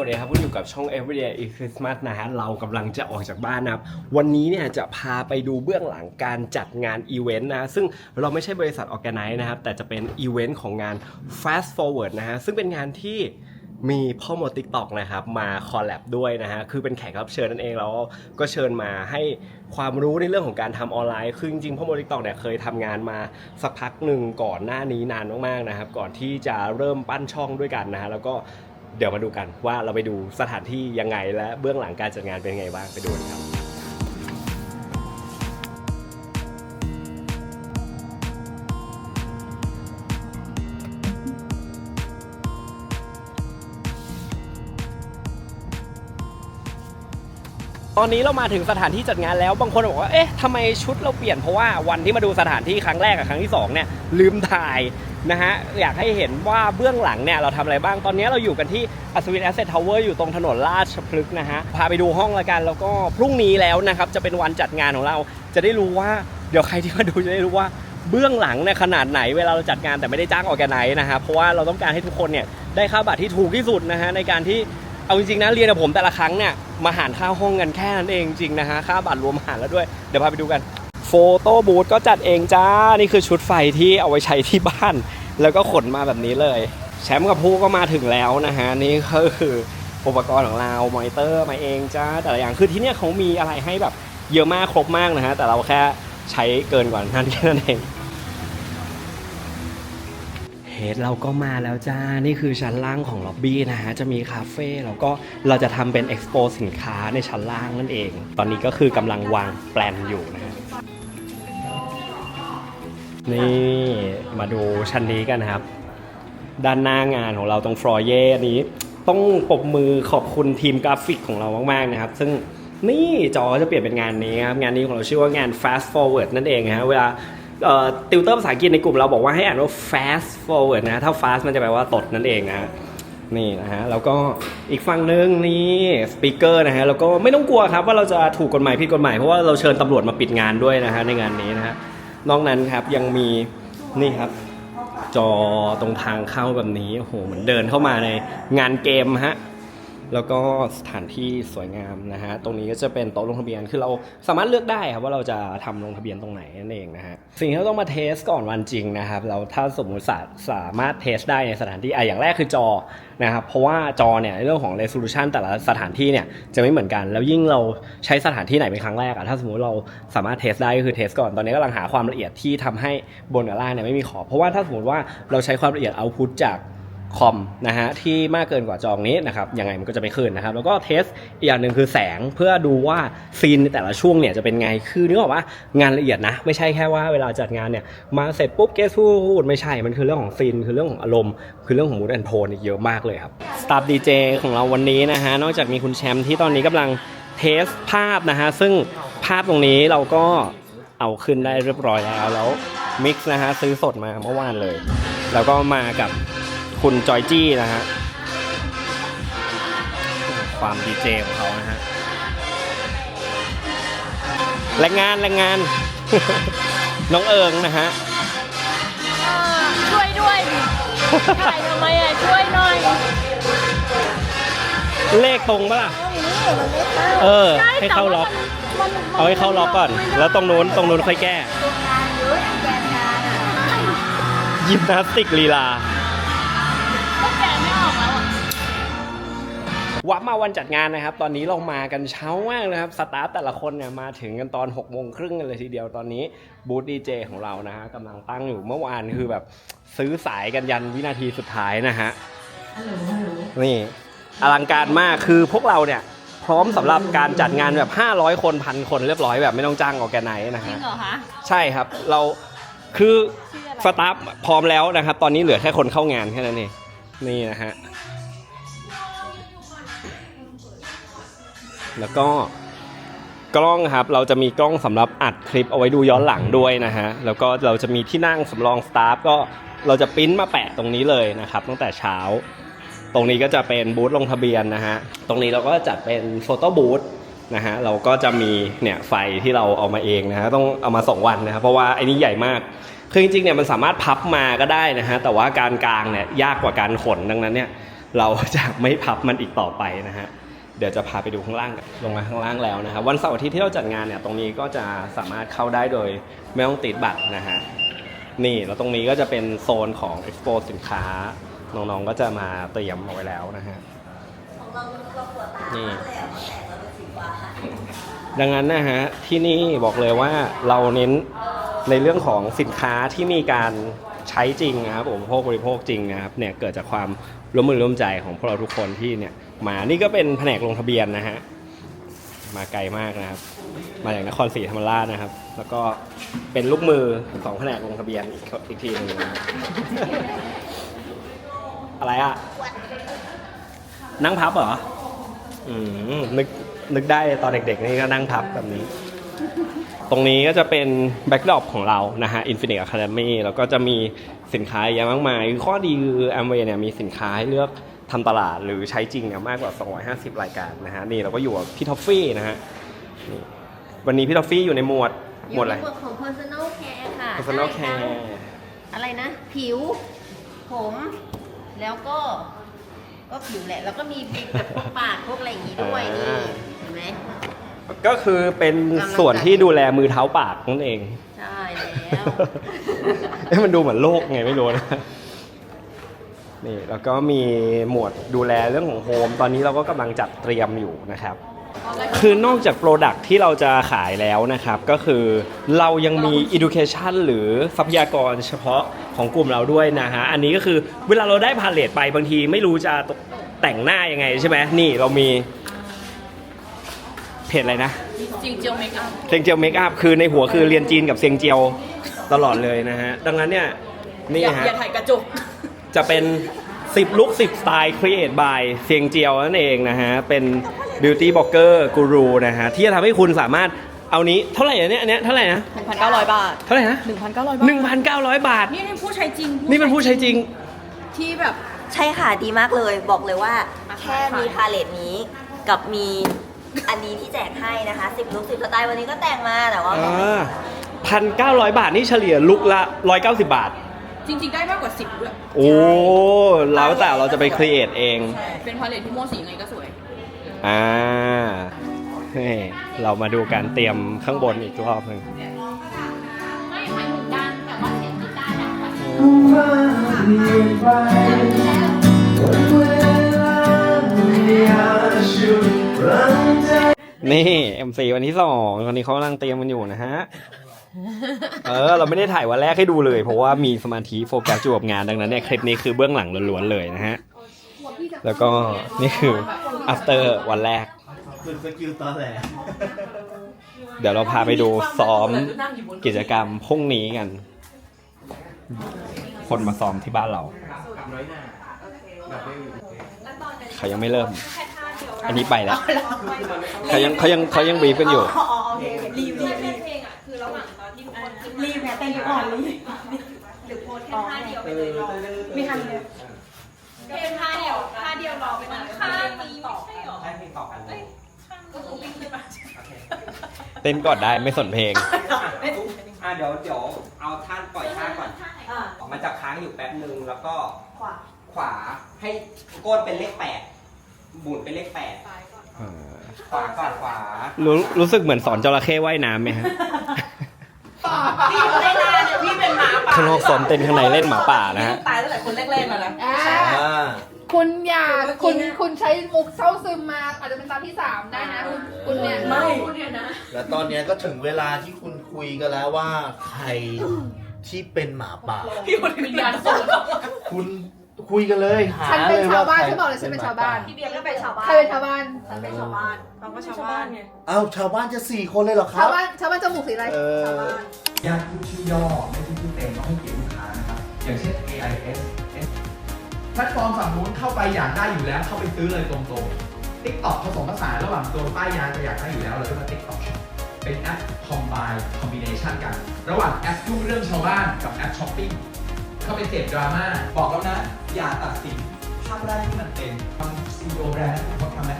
วัสดีครับคุณอยู่กับช่อง Everyday is Christmas นะฮะ เรากำลังจะออกจากบ้านนะครับ วันนี้เนี่ยจะพาไปดูเบื้องหลังการจัดงานอีเวนต์นะ ซึ่งเราไม่ใช่บริษัทออแกไนซ์นะครับ แต่จะเป็นอีเวนต์ของงาน Fast Forward นะฮะ ซึ่งเป็นงานที่มีพ่อโมติ๊กตอกนะครับมาคอลแลบด้วยนะฮะ คือเป็นแขกรับเชิญนั่นเองแล้วก็เชิญมาให้ความรู้ในเรื่องของการทำออนไลน์ คือจริงๆพ่อโมติ๊กตอกเนี่ยเคยทำงานมาสักพักหนึ่งก่อนหน้านี้นานมากๆนะครับ ก่อนที่จะเริ่มปั้นช่องด้วยกันนะฮะ แล้วก็ เดี๋ยวมาดูกันว่าเราไปดูสถานที่ยังไงและเบื้องหลังการจัดงานเป็นยังไงบ้างไปดูกันครับตอนนี้เรามาถึงสถานที่จัดงานแล้วบางคนบอกว่าเอ๊ะทำไมชุดเราเปลี่ยนเพราะว่าวันที่มาดูสถานที่ครั้งแรกกับครั้งที่สองเนี่ยลืมถ่าย นะฮะอยากให้เห็นว่าเบื้องหลังเนี่ยเราทำอะไรบ้างตอนนี้เราอยู่กันที่อัศวินแอสเซททาวเวอร์อยู่ตรงถนนราชพฤกษ์นะฮะพาไปดูห้องละกันแล้วก็พรุ่งนี้แล้วนะครับจะเป็นวันจัดงานของเรา จะได้รู้ว่าเดี๋ยวใครที่มาดูจะได้รู้ว่าเบื้องหลังเนี่ยขนาดไหนเวลาเราจัดงานแต่ไม่ได้จ้างออกแกไนนะฮะเพราะว่าเราต้องการให้ทุกคนเนี่ยได้ค่าบัตรที่ถูกที่สุดนะฮะในการที่เอาจริงๆนะเรียนกับผมแต่ละครั้งเนี่ยมาหารค่าห้องกันแค่นั้นเองจริงนะฮะค่าบัตรรวมหารแล้วด้วยเดี๋ยวพาไปดูกันโฟโต้บูธก็จัดเองจ้า นี่คือชุดไฟที่เอาไว้ใช้ที่บ้าน แล้วก็ขนมาแบบนี้เลย แชมป์กับผู้ก็มาถึงแล้วนะฮะนี่ก็คืออุปกรณ์ของเรามอนิเตอร์มาเองจ้าแต่ละอย่างคือที่เนี่ยเขามีอะไรให้แบบเยอะมากครบมากนะฮะแต่เราแค่ใช้เกินกว่านั้นแค่นั้นเองเฮดเราก็มาแล้วจ้า นี่คือชั้นล่างของล็อบบี้นะฮะ จะมีคาเฟ่แล้วก็เราจะทำเป็นเอ็กซ์โปสินค้าในชั้นล่างนั่นเอง ตอนนี้ก็คือกำลังวางแปลนอยู่นะฮะ นี่มาดูชั้นนี้กันนะครับ ด้านหน้างานของเราตรงฟลอเย่นี้ ต้องปรบมือขอบคุณทีมกราฟิกของเรามาก ๆ นะครับ ซึ่งนี่จอจะเปลี่ยนเป็นงานนี้ครับ งานนี้ของเราชื่อว่างาน fast forward นั่นเองฮะเวลาติวเตอร์ภาษาอังกฤษในกลุ่มเราบอกว่าให้อ่านว่า fast forward นะ ถ้า fast มันจะแปลว่าตดนั่นเองนะฮะนี่นะฮะแล้วก็อีกฝั่งหนึงนี่สปีกเกอร์นะฮะแล้วก็ไม่ต้องกลัวครับว่าเราจะถูกกฎหมายผิดกฎหมายเพราะว่าเราเชิญตำรวจมาปิดงานด้วยนะฮะในงานนี้นะฮะ นอกนั้นครับยังมีนี่ครับ จอตรงทางเข้าแบบนี้โอ้โหเหมือนเดินเข้ามาในงานเกมฮะ แล้วก็สถานที่สวยงามนะฮะ ตรงนี้ก็จะเป็นโต๊ะลงทะเบียน คือเราสามารถเลือกได้ครับว่าเราจะทำลงทะเบียนตรงไหนนั่นเองนะฮะ สิ่งที่เราต้องมาเทสก่อนวันจริงนะครับ เราถ้าสมมติสาสามารถเทสได้ในสถานที่อะอย่างแรกคือจอนะครับ เพราะว่าจอเนี่ยในเรื่องของ resolution แต่ละสถานที่เนี่ยจะไม่เหมือนกัน แล้วยิ่งเราใช้สถานที่ไหนเป็นครั้งแรกอะถ้าสมมติเราสามารถเทสได้ก็คือเทสก่อน ตอนนี้กำลังหาความละเอียดที่ทำให้บนกับล่างเนี่ยไม่มีขอบ เพราะว่าถ้าสมมติว่าเราใช้ความละเอียด output จาก คอมนะฮะที่มากเกินกว่าจองนี้นะครับยังไงมันก็จะไม่ขึ้นนะครับ แล้วก็เทสอีกอย่างหนึ่งคือแสงเพื่อดูว่าซีนในแต่ละช่วงเนี่ยจะเป็นไงคือนึกออกว่างานละเอียดนะ ไม่ใช่แค่ว่าเวลาจัดงานเนี่ยมาเสร็จปุ๊บเกสพูดไม่ใช่มันคือเรื่องของซีนคือเรื่องของอารมณ์ คือเรื่องของมูดแอนโทนเยอะมากเลยครับสตาฟดีเจของเราวันนี้นะฮะนอกจากมีคุณแชมป์ที่ตอนนี้กำลังเทสภาพนะฮะซึ่งภาพตรงนี้เราก็เอาขึ้นได้เรียบร้อยแล้วแล้วมิกซ์นะฮะซื้อสดมาเมื่อวานเลย แล้วก็มากับ คุณจอยจี้นะฮะ ความดีเจของเขานะฮะแรงงานแรงงาน น้องเอิงนะฮะอ่าช่วยด้วยดิถ่ายทำไมอะช่วยหน่อยเลขตรงปะล่ะ เออใช่ให้เข้าล็อกแต่ว่ามันมันเอาให้เข้าล็อกก่อน แล้วตรงนู้นตรงนู้นค่อยแก้ ยิมนาสติกลีลา วับมาวันจัดงานนะครับ ตอนนี้เรามากันเช้ามากนะครับสตาฟแต่ละคนเนี่ยมาถึงกันตอน6กโมงครึ่งกันเลยทีเดียวตอนนี้บูธดีเจของเรานะฮะกำลังตั้งอยู่เมื่อวานคือแบบซื้อสายกันยันวินาทีสุดท้ายนะฮะนี่อลังการมากคือพวกเราเนี่ยพร้อมสำหรับการจัดงานแบบ 500 คนพันคนเรียบร้อยแบบไม่ต้องจ้างออแกไนซ์นะจริฮะงเหรอคะใช่ครับเราคือสตาฟพร้อมแล้วนะครับ ตอนนี้เหลือแค่คนเข้างานแค่นั้นเองนี่นะฮะ แล้วก็กล้องครับเราจะมีกล้องสำหรับอัดคลิปเอาไว้ดูย้อนหลังด้วยนะฮะแล้วก็เราจะมีที่นั่งสำรองสตาฟก็เราจะปริ้นมาแปะตรงนี้เลยนะครับ ตั้งแต่เช้า ตรงนี้ก็จะเป็นบูธลงทะเบียนนะฮะตรงนี้เราก็จัดเป็นโฟโต้บูธนะฮะเราก็จะมีเนี่ยไฟที่เราเอามาเองนะฮะต้องเอามาสองวันนะครับเพราะว่าไอ้นี่ใหญ่มากคือจริงๆเนี่ยมันสามารถพับมาก็ได้นะฮะแต่ว่าการกลางเนี่ยยากกว่าการขนดังนั้นเนี่ยเราจะไม่พับมันอีกต่อไปนะฮะ เดี๋ยวจะพาไปดูข้างล่างลงมาข้างล่างแล้วนะครับวันเสาร์อาทิตย์ที่เราจัดงานเนี่ยตรงนี้ก็จะสามารถเข้าได้โดยไม่ต้องติดบัตรนะฮะนี่แล้วตรงนี้ก็จะเป็นโซนของ Expo สินค้าน้องๆก็จะมาเตรียมเอาไว้แล้วนะฮะนี่ดังนั้นนะฮะที่นี่บอกเลยว่าเราเน้นในเรื่องของสินค้าที่มีการใช้จริงนะครับผมพวกบริโภคจริงนะครับเนี่ยเกิดจากความ ร่วมมือร่วมใจของพวกเราทุกคนที่เนี่ยมานี่ก็เป็นแผนกลงทะเบียนนะฮะมาไกลมากนะครับ มาจากนครศรีธรรมราชนะครับ แล้วก็เป็นลูกมือของแผนกลงทะเบียนอีกอีกทีหนึงนะอะไรอะนั่งพับเหรออืมนึกนึกได้ตอนเด็กๆนี่ก็นั่งพับแบบนี้ ตรงนี้ก็จะเป็นแบ็กดรอปของเรานะฮะ Infinite Academy แล้วก็จะมีสินค้าเยอะมากมาย ข้อดีคือ Amway เนี่ยมีสินค้าให้เลือกทำตลาดหรือใช้จริงเนี่ยมากกว่า 250 รายการนะฮะ นี่เราก็อยู่กับพี่ท็อฟฟี่นะฮะนี่วันนี้พี่ท็อฟฟี่อยู่ในหมวดหมวดอะไรยู่ในหมวดของ personal care ค่ะ personal ได้ทั้ง care อะไรนะ ผิว ผม แล้วก็ ก็ผิวแหละ แล้วก็มีแบบพวกปากพวกอะไรอย่างงี้ด้วย นี่ อ่า เห็นไหม ก็คือเป็นส่วนที่ดูแลมือเท้าปากนั่นเอง ใช่แล้วเอ้ยมันดูเหมือนโลกไงไม่รู้นะ นี่แล้วก็มีหมวดดูแลเรื่องของโฮม ตอนนี้เราก็กำลังจัดเตรียมอยู่นะครับ คือนอกจากโปรดักที่เราจะขายแล้วนะครับ ก็คือเรายังมี education หรือทรัพยากรเฉพาะของกลุ่มเราด้วยนะฮะ อันนี้ก็คือเวลาเราได้พาเลทไปบางทีไม่รู้จะตกแต่งหน้ายังไงใช่ไหมนี่เรามี เพจอะไรนะจริงเจียวเมคอัพเซียงเจียวเมคอัพคือในหัวคือเรียนจีนกับเซียงเจียวตลอดเลยนะฮะ ดังนั้นเนี่ยนี่อย่าฮะ อย่าถ่ายกระจก จะเป็น 10 ลุก10 สไตล์ create by เซียงเจียวนั่นเองนะฮะ เป็น beauty blogger guru นะฮะ ที่จะทำให้คุณสามารถเอานี้เท่าไหร่อะเนี่ยอันเนี้ยเท่าไหร่นะ 1,900 บาท เท่าไหร่นะ 1,900 บาท 1,900 บาท นี่เป็นผู้ใช้จริงนี่เป็นผู้ใช้จริง ที่แบบ ใช่ค่ะดีมากเลย บอกเลยว่าอะแค่มีขายพาเลตนี้กับมี อันนี้ที่แจกให้นะคะ10ลุก10สไตล์วันนี้ก็แต่งมาแต่ว่าก็ไม่พันเก้าร้อยบาทนี่เฉลี่ยลุกละ190บาท จริงๆ ได้มากกว่า 10ด้วยโอ้แล้วแต่เราจะไป create เอง เป็นพาเลทที่โม่สียังไงก็สวย อ่าเฮ้ยเรามาดูการเตรียมข้างบนอีกรอบหนึ่งไม่หมายถึงดังแต่ว่าเสียงกีตาร์ดังกว่า นี่ MC วันที่สองตอนนี้เขากำลังเตรียมกันอยู่นะฮะ เออ เราไม่ได้ถ่ายวันแรกให้ดูเลย เพราะว่ามีสมาธิโฟกัสอยู่กับงานดังนั้นเนี่ยคลิปนี้คือเบื้องหลังล้วนๆเลยนะฮะ แล้วก็นี่คือ after วันแรกคุณสกิลตอนแหลเดี๋ยวเราพาไปดูซ้อมกิจกรรมพรุ่งนี้กัน คนมาซ้อมที่บ้านเราเขายังไม่เริ่ม อันนี้ไปแล้ว เขายังเขายังเขายังบีบกันอยู่รีบแพ้เต้นอ่อนรีบมีทันเลยเป็นท่าเดียวท่าเดียวรอไปมันข้างนี้ไม่ใช่หรอก็คือวิ่งขึ้นมาเต้นก่อนได้ไม่สนเพลงอะเดี๋ยวเดี๋ยวเอาท่านปล่อยท่าก่อนมันจะค้างอยู่แป๊บหนึ่งแล้วก็ขวาขวาให้ก้นเป็นเลขแปด หมุนเป็นเลขแปดขวาก่อนขวารู้รู้สึกเหมือนสอนจระเข้ว่ายน้ำไหมฮะ พี่ไม่น่าเนี่ยพี่เป็นหมาป่าข้างนอกซ้อมเต้นข้างในเล่นหมาป่านะฮะ ตายตั้งแต่คนแรกๆมาแล้วอ่า คุณอย่าคุณคุณใช้มุกเศร้าซึมมา อาจจะเป็นตาที่สามได้นะ คุณคุณเนี่ยไม่แล้วตอนเนี้ยก็ถึงเวลาที่คุณคุยกันแล้วว่า ใครที่เป็นหมาป่า พี่คนวิญญาณสูงคุณ คุยกันเลยหาฉันเป็นเลยชาวบ้านใครฉันบอกเลยฉันเป็นชาวบ้าน พี่เบียร์ก็เป็นชาวบ้านใครเป็นชาวบ้าน ฉันเป็นชาวบ้านเราก็ชาวบ้านไงเอ้าชาวบ้านจะสี่คนเลยเหรอครัชาบ วบ้านชาวบ้านจมูกสีอะไร เออญาติผู้ชื่อย่อไม่ใช่ชื่อเต็มต้องให้เกียรติลูกค้านะครับ อย่างเช่น AIS แพลตฟอร์มฝั่งนู้นเข้าไปอยากได้อยู่แล้ว เข้าไปซื้อเลยตรงๆ TikTok ผสมผสานระหว่างตัวป้ายยาจะอยากได้อยู่แล้วเราเรียกว่า TikTok Shop เป็นแอป combine combination กัน ระหว่างแอปยุ่งเรื่องชาวบ้านกับแอปช้อปปิ้ง เข้าไปเสพดราม่าบอกแล้วนะ อย่าตัดสินภาพแรกที่มันเป็นทำซีโอแบรนด์เขาทำไหม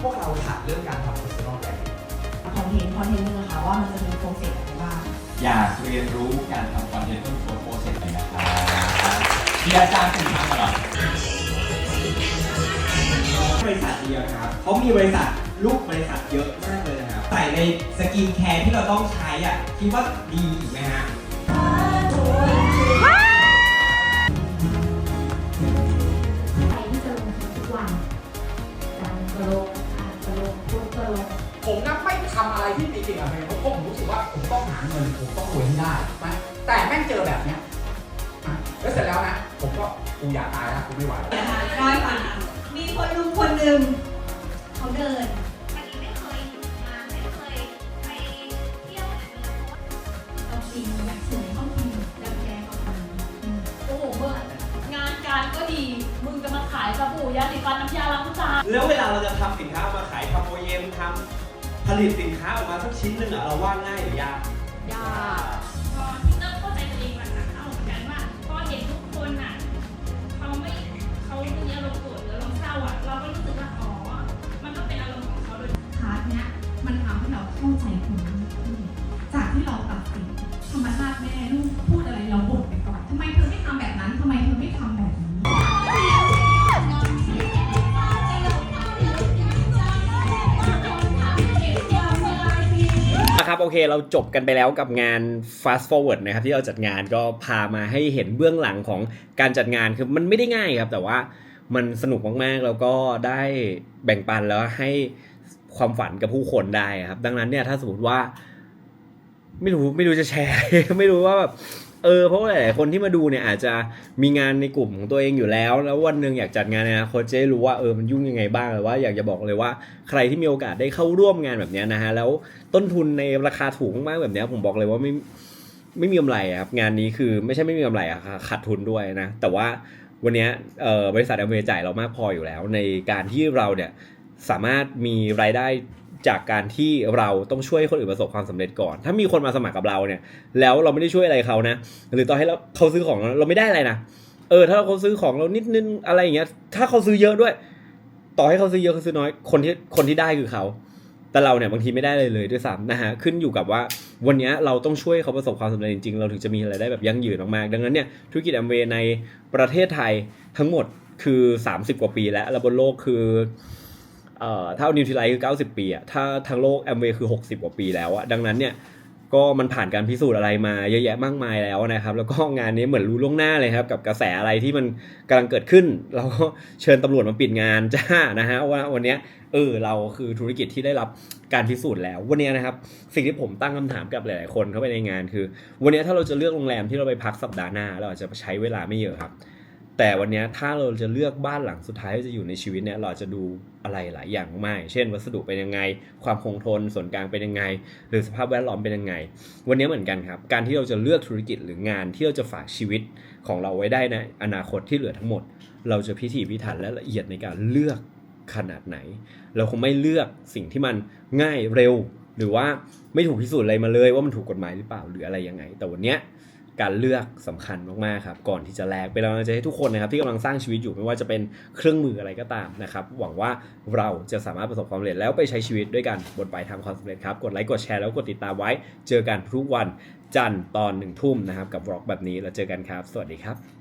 พวกเราถามเรื่องการทำ personal brand คอนเทนต์คอนเทนต์นึงนะคะว่ามันจะมีโปรเซสอะไรบ้างอยากเรียนรู้การทำคอนเทนต์ต้นโพสโปรเซสเลยนะครับมีอาจารย์เป็นทางเหรอริษัทเดียวนะครับเขามีบริษัทลูกบริษัทเยอะมากเลยนะครับใส่ในสกินแคร์ที่เราต้องใช้อะคิดว่าดีอีกไหมฮะ การก็ลงอ่านก็ลงพูดก็ลงผมนะไม่ทำอะไรที่ตีเก่งอะไรเพราะผมรู้สึกว่าผมต้องหาเงินผมต้องรวยให้ได้ไหมแต่แม่งเจอแบบเนี้ยอะแล้วเสร็จแล้วนะ ผมก็กูอยากตายแล้วกูไม่ไหวน้อยกว่านั้นมีคนลุงคนหนึ่งเขาเดิน ยสบู่ยาสีฟันน้ำยาล้างจานแล้วเวลาเราจะทำสินค้ามาขายทำโอเอ็มทำผลิตสินค้าออกมาสักชิ้นหนึ่งอะเราว่าง่ายหรือยากยากพอที่เริ่มเข้าใจตัวเองหลังๆเข้าเหมือนกันว่าพอเห็นทุกคนอะเขาไม่เขามีอารมณ์โกรธหรืออารมณ์เศร้าอะเราก็รู้สึกว่าอ๋อมันก็เป็นอารมณ์ของเขาโดยพาร์ทเนี้ยมันทำให้เราเข้าใจคนมากขึ้นจากที่เราตัดสินธรรมชาติ อเคเราจบกันไปแล้วกับงาน Fast Forward นะครับที่เราจัดงานก็พามาให้เห็นเบื้องหลังของการจัดงานคือมันไม่ได้ง่ายครับ แต่ว่ามันสนุกมากๆ แล้วก็ได้แบ่งปันแล้วให้ความฝันกับผู้คนได้ครับ ดังนั้นเนี่ยถ้าสมมติว่า ไม่รู้ไม่รู้จะแชร์ ไม่รู้ว่าแบบ เออเพราะว่าหลายๆคนที่มาดูเนี่ยอาจจะมีงานในกลุ่มของตัวเองอยู่แล้ว แล้ววันหนึ่งอยากจัดงานในอนาคตจะได้รู้ว่าเออมันยุ่งยังไงบ้างหรือว่าอยากจะบอกเลยว่าใครที่มีโอกาสได้เข้าร่วมงานแบบเนี้ยนะฮะแล้วต้นทุนในราคาถูกมากๆแบบเนี้ยผมบอกเลยว่าไม่ไม่มีกำไรครับงานนี้คือไม่ใช่ไม่มีกำไรอะขาดทุนด้วยนะแต่ว่าวันเนี้ยเออบริษัทอเมจ่ายเรามากพออยู่แล้ว ในการที่เราเนี่ยสามารถมีรายได้ จากการที่เราต้องช่วยคนอื่นประสบความสำเร็จก่อน ถ้ามีคนมาสมัครกับเราเนี่ย แล้วเราไม่ได้ช่วยอะไรเขานะ หรือต่อให้เราเขาซื้อของเราไม่ได้อะไรนะ เออ ถ้าเขาซื้อของเรานิดนึงอะไรอย่างเงี้ย ถ้าเขาซื้อเยอะด้วย ต่อให้เขาซื้อเยอะเขาซื้อน้อย คนที่คนที่ได้คือเขา แต่เราเนี่ยบางทีไม่ได้เลยเลยด้วยซ้ำนะฮะ ขึ้นอยู่กับว่าวันนี้เราต้องช่วยเขาประสบความสำเร็จจริงๆ เราถึงจะมีอะไรได้แบบยั่งยืนมากๆ ดังนั้นเนี่ยธุรกิจแอมเวย์ในประเทศไทยทั้งหมดคือ 30 กว่าปีแล้ว แล้วบนโลกคือ เอ่อถ้าเอานิวท i ไลท์คือ 90 ปีอะถ้าทั้งโลกแอมเวย์คือ 60 กว่าปีแล้วอะดังนั้นเนี่ยก็มันผ่านการพิสูจน์อะไรมาเยอะแยะมากมายแล้วนะครับ แล้วก็งานนี้เหมือนรู้ล่วงหน้าเลยครับ กับกระแสอะไรที่มันกำลังเกิดขึ้น เราก็เชิญตำรวจมาปิดงานจ้านะฮะว่าวันนี้เออเราคือธุรกิจที่ได้รับการพิสูจน์แล้ว วันนี้นะครับ สิ่งที่ผมตั้งคำถามกับหลาย ๆ คนเข้าไปในงานคือ วันนี้ถ้าเราจะเลือกโรงแรมที่เราไปพักสัปดาห์หน้าเราอาจจะใช้เวลาไม่เยอะครับ แต่วันนี้ถ้าเราจะเลือกบ้านหลังสุดท้ายที่จะอยู่ในชีวิตเนี่ยเราจะดูอะไรหลายอย่างมาก เช่น วัสดุเป็นยังไง ความคงทนส่วนกลางเป็นยังไง หรือสภาพแวดล้อมเป็นยังไง วันนี้เหมือนกันครับ การที่เราจะเลือกธุรกิจหรืองานที่เราจะฝากชีวิตของเราไว้ได้ในอนาคตที่เหลือทั้งหมด เราจะพิถีพิถันและละเอียดในการเลือกขนาดไหน เราคงไม่เลือกสิ่งที่มันง่ายเร็ว หรือว่าไม่ถูกพิสูจน์อะไรมาเลยว่ามันถูกกฎหมายหรือเปล่าหรืออะไรยังไง แต่วันนี้ การเลือกสำคัญมากๆครับก่อนที่จะแลกเป็นกำลังใจให้ทุกคนนะครับที่กำลังสร้างชีวิตอยู่ไม่ว่าจะเป็นเครื่องมืออะไรก็ตามนะครับหวังว่าเราจะสามารถประสบความสำเร็จแล้วไปใช้ชีวิตด้วยกันบนปลายทางความสำเร็จครับกดไลค์กดแชร์แล้วกดติดตามไว้เจอกันทุกวันจันทร์ตอนหนึ่งทุ่มนะครับกับบล็อกแบบนี้แล้วเจอกันครับ สวัสดีครับ